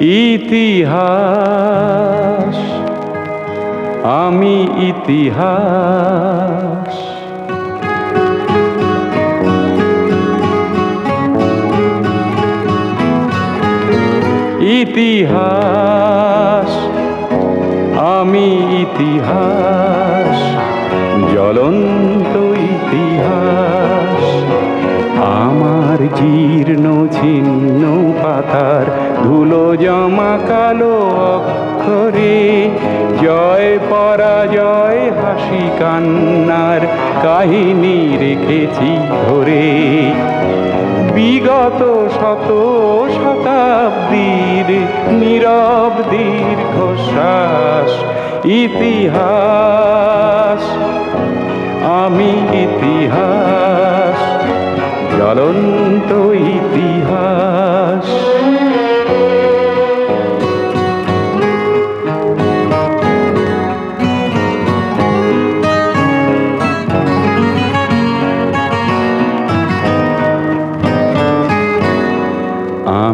ইতিহাস আমি ইতিহাস। ইতিহাস আমি ইতিহাস জ্বলন্ত ইতিহাস আমার জীর্ণ ছিন্ন কালো অক্ষরে। জয় পরাজয়, হাসি কান্নার কাহিনী রেখেছি ধরে। বিগত শত শতাব্দীর নীরব দীর্ঘশ্বাস, ইতিহাস। আমি ইতিহাস জ্বলন্ত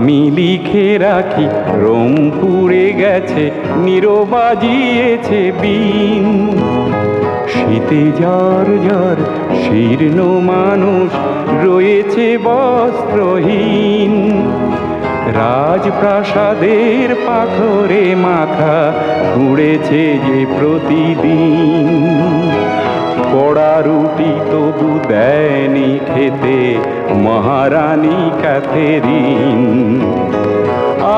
আমি লিখে রাখি রোম পুড়ে গেছে নিরবাজিয়েছে বিন। শীতে জ্বর জ্বর শীর্ণ মানুষ রয়েছে বস্ত্রহীন। রাজপ্রাসাদের পাথরে মাথা ঘুরেছে যে প্রতিদিন। পড়া রুটি তবু দেয়নি খেতে, মহারানী ক্যাথেরিন।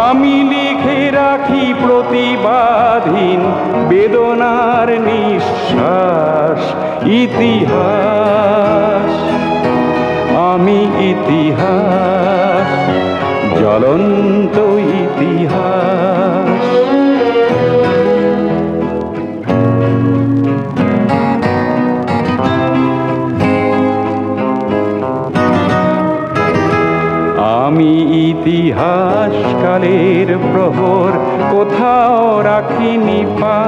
আমি লিখে রাখি প্রতিবাদহীন, বেদনার নিঃশ্বাস, ইতিহাস। আমি ইতিহাস, জ্বলন্ত ইতিহাস। কালের প্রহর কোথাও রাখিনি পা।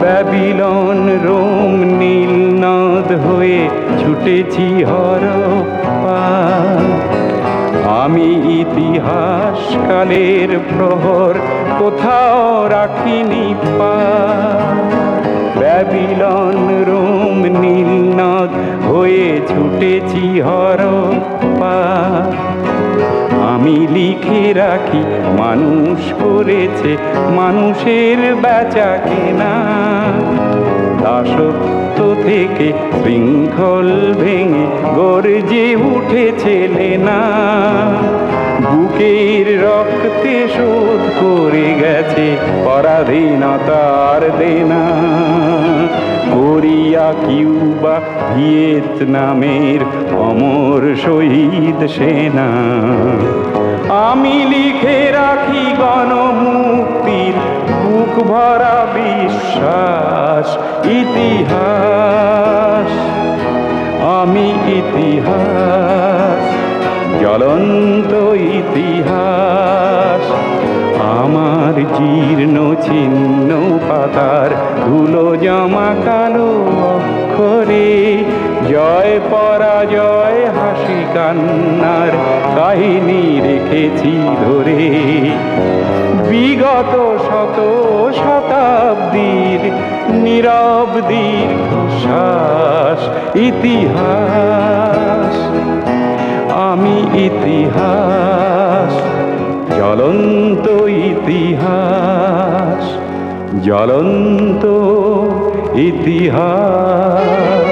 ব্যাবিলন রোম নীল নদ হয়ে ছুটেছি হরপা আমি ইতিহাস কালের প্রহর কোথাও রাখিনি পা। ব্যাবিলন রোম নীল নদ হয়ে ছুটেছি হরপা আমি লিখে রাখি, মানুষ করেছে, মানুষের বেচা কেনা। দাসত্ব থেকে শৃঙ্খল ভেঙে গর্জে উঠেছে লেনা। বুকের রক্তে শোধ করে গেছে পরাধীনতার দেনা। কোরিয়া, কিউবা, ভিয়েতনামের অমর শহীদ সেনা। আমি লিখে রাখি গণমুক্তির বুক ভরা বিশ্বাস, ইতিহাস। আমি ইতিহাস, জ্বলন্ত ইতিহাস। আমার জীর্ণ ছিন্ন পাতার ধুলো জমা কালো অক্ষরে। জয় পরাজয় হাসি কান্নার কাহিনী রেখেছি ধরে। বিগত শত শতাব্দীর নীরব দীর্ঘশ্বাস, ইতিহাস। আমি ইতিহাস, জ্বলন্ত ইতিহাস জ্বলন্ত ইতিহাস।